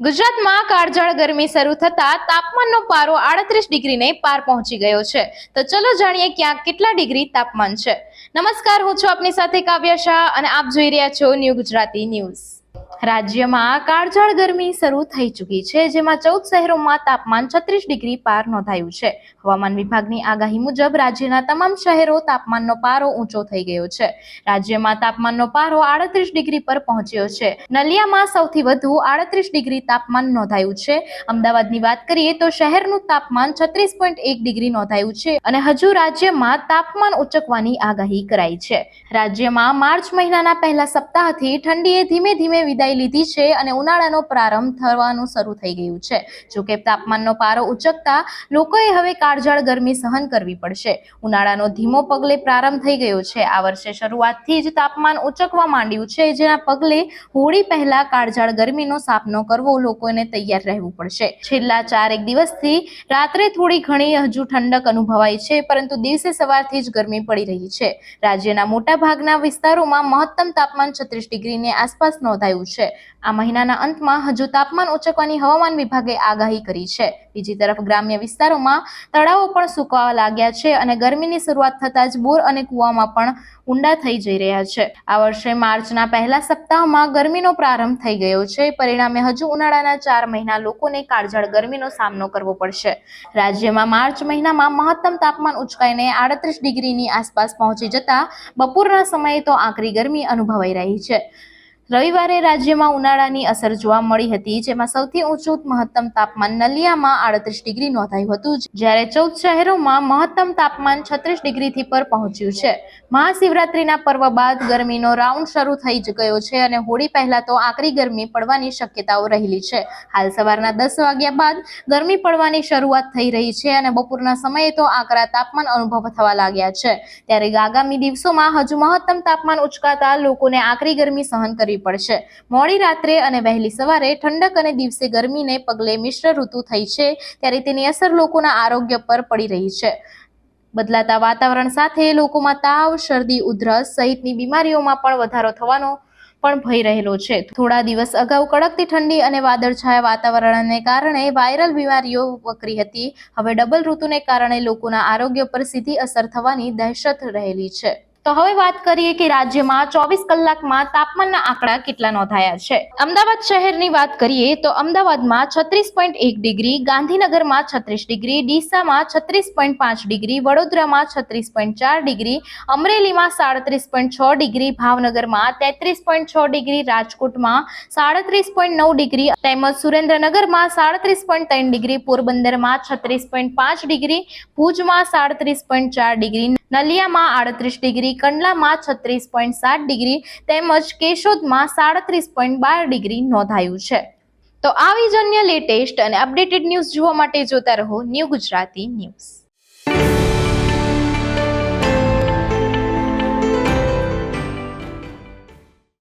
ગુજરાતમાં કાળઝાળ ગરમી શરૂ થતા તાપમાનનો પારો આડત્રીસ ડિગ્રીને પાર પહોંચી ગયો છે. તો ચલો જાણીએ ક્યાં કેટલા ડિગ્રી તાપમાન છે. નમસ્કાર, હું છું આપની સાથે કાવ્યા શાહ અને આપ જોઈ રહ્યા છો ન્યૂ ગુજરાતી ન્યૂઝ. રાજ્યમાં કાળઝાળ ગરમી શરૂ થઈ ચૂકી છે, જેમાં ચૌદ શહેરોમાં તાપમાન છત્રીસ ડિગ્રી પાર નોંધાયું છે. હવામાન વિભાગની આગાહી મુજબ રાજ્યના તમામ શહેરો તાપમાનનો પારો ઊંચો થઈ ગયો છે. રાજ્યમાં તાપમાનનો પારો આડત્રીસ ડિગ્રી પર પહોંચ્યો છે. નલિયામાં સૌથી વધુ આડત્રીસ ડિગ્રી તાપમાન નોંધાયું છે. અમદાવાદની વાત કરીએ તો શહેરનું તાપમાન છત્રીસ પોઈન્ટ એક ડિગ્રી નોંધાયું છે અને હજુ રાજ્યમાં તાપમાન ઉચકવાની આગાહી કરાઈ છે. રાજ્યમાં માર્ચ મહિનાના પહેલા સપ્તાહથી ઠંડીએ ધીમે ધીમે વિદાય લીધી છે અને ઉનાળાનો પ્રારંભ થવાનું શરૂ થઈ ગયું છે. જોકે તાપમાનનો પારો ઉચકતા લોકોએ હવે કાળઝાળ ગરમી સહન કરવી પડશે. ઉનાળાનો ધીમો પગલે પ્રારંભ થઈ ગયો છે. આ વર્ષે શરૂઆતથી જ તાપમાન ઉચકવા માંડ્યું છે. જેના પગલે હોળી પહેલા કાળઝાળ ગરમીનો સામનો કરવો લોકોને તૈયાર રહેવું પડશે. છેલ્લા ચારેક દિવસથી રાત્રે થોડી ઘણી હજુ ઠંડક અનુભવાય છે, પરંતુ દિવસે સવારથી જ ગરમી પડી રહી છે. રાજ્યના મોટા ભાગના વિસ્તારોમાં મહત્તમ તાપમાન છત્રીસ ડિગ્રીની આસપાસ નોંધાયું છે આ મહિનાના અંતમાં હજુ તાપમાન ઉચકવાની હવામાન વિભાગે આગાહી કરી છે. બીજી તરફ ગ્રામ્ય વિસ્તારોમાં તળાવો પણ સુકવા લાગ્યા છે અને ગરમીની શરૂઆત થતાં જ બોર અને કૂવામાં પણ ઊંડા થઈ જઈ રહ્યા છે. આ વર્ષે માર્ચના પહેલા સપ્તાહમાં ગરમીનો પ્રારંભ થઈ ગયો છે. પરિણામે હજુ ઉનાળાના ચાર મહિના લોકોને કાળઝાળ ગરમીનો સામનો કરવો પડશે. રાજ્યમાં માર્ચ મહિનામાં મહત્તમ તાપમાન ઉચકાઈને આડત્રીસ ડિગ્રીની આસપાસ પહોંચી જતા બપોરના સમયે તો આકરી ગરમી અનુભવાઈ રહી છે. રવિવારે રાજ્યમાં ઉનાળાની અસર જોવા મળી હતી, જેમાં સૌથી ઊંચું મહત્તમ તાપમાન નલિયામાં આડત્રીસ ડિગ્રી નોંધાયું હતું, જ્યારે ચૌદ શહેરોમાં મહત્તમ તાપમાન છત્રીસ ડિગ્રીથી પર પહોંચ્યું છે. મહાશિવરાત્રીના પર્વ બાદ ગરમીનો રાઉન્ડ શરૂ થઈ જ ગયો છે અને હોળી પહેલા તો આકરી ગરમી પડવાની શક્યતાઓ રહેલી છે. હાલ સવારના દસ વાગ્યા બાદ ગરમી પડવાની શરૂઆત થઈ રહી છે અને બપોરના સમયે તો આકરા તાપમાન અનુભવ થવા લાગ્યા છે. ત્યારે આગામી દિવસોમાં હજુ મહત્તમ તાપમાન ઉચકાતા લોકોને આકરી ગરમી સહન કરવી પડશે. મોડી રાત્રે અને વહેલી સવારે ઠંડક અને દિવસે ગરમીને પગલે મિશ્ર ઋતુ થઈ છે, ત્યારે તેની અસર લોકોના આરોગ્ય પર પડી રહી છે. બદલાતા વાતાવરણ સાથે લોકોમાં તાવ, શરદી, ઉધરસ સહિતની બીમારીઓમાં પણ વધારો થવાનો પણ ભય રહેલો છે. થોડા દિવસ અગાઉ કડકતી ઠંડી અને વાદળછાયા વાતાવરણને કારણે વાયરલ બીમારીઓ વકરી હતી. હવે ડબલ ઋતુને કારણે લોકોના આરોગ્ય પર સીધી અસર થવાની દહેશત રહેલી છે. તો હવે વાત કરીએ કે રાજ્યમાં ચોવીસ કલાકમાં તાપમાનના આંકડા કેટલા નોંધાયા છે? અમદાવાદ શહેરની વાત કરીએ તો અમદાવાદમાં છત્રીસ પોઈન્ટ એક ડિગ્રી, ગાંધીનગરમાં છત્રીસ ડિગ્રી, ડીસામાં છત્રીસ પોઈન્ટ પાંચ ડિગ્રી, વડોદરામાં છત્રીસ પોઈન્ટ ચાર ડિગ્રી, અમરેલીમાં સાડત્રીસ પોઈન્ટ છ ડિગ્રી, ભાવનગરમાં તેત્રીસ પોઈન્ટ છ ડિગ્રી, રાજકોટમાં સાડત્રીસ પોઈન્ટ નવ ડિગ્રી, તેમજ સુરેન્દ્રનગરમાં સાડત્રીસ પોઈન્ટ ત્રણ ડિગ્રી, પોરબંદરમાં છત્રીસ પોઈન્ટ પાંચ ડિગ્રી, ભુજમાં સાડત્રીસ પોઈન્ટ ચાર ડિગ્રી, નલિયામાં આડત્રીસ ડિગ્રી કંડલામાં છત્રીસ પોઈન્ટ સાત ડિગ્રી તેમજ કેશોદમાં સાડત્રીસ પોઈન્ટ બાર ડિગ્રી નોંધાયું છે. તો આવી જ અન્ય લેટેસ્ટ અને અપડેટેડ ન્યૂઝ જોવા માટે જોતા રહો ન્યૂ ગુજરાતી ન્યૂઝ.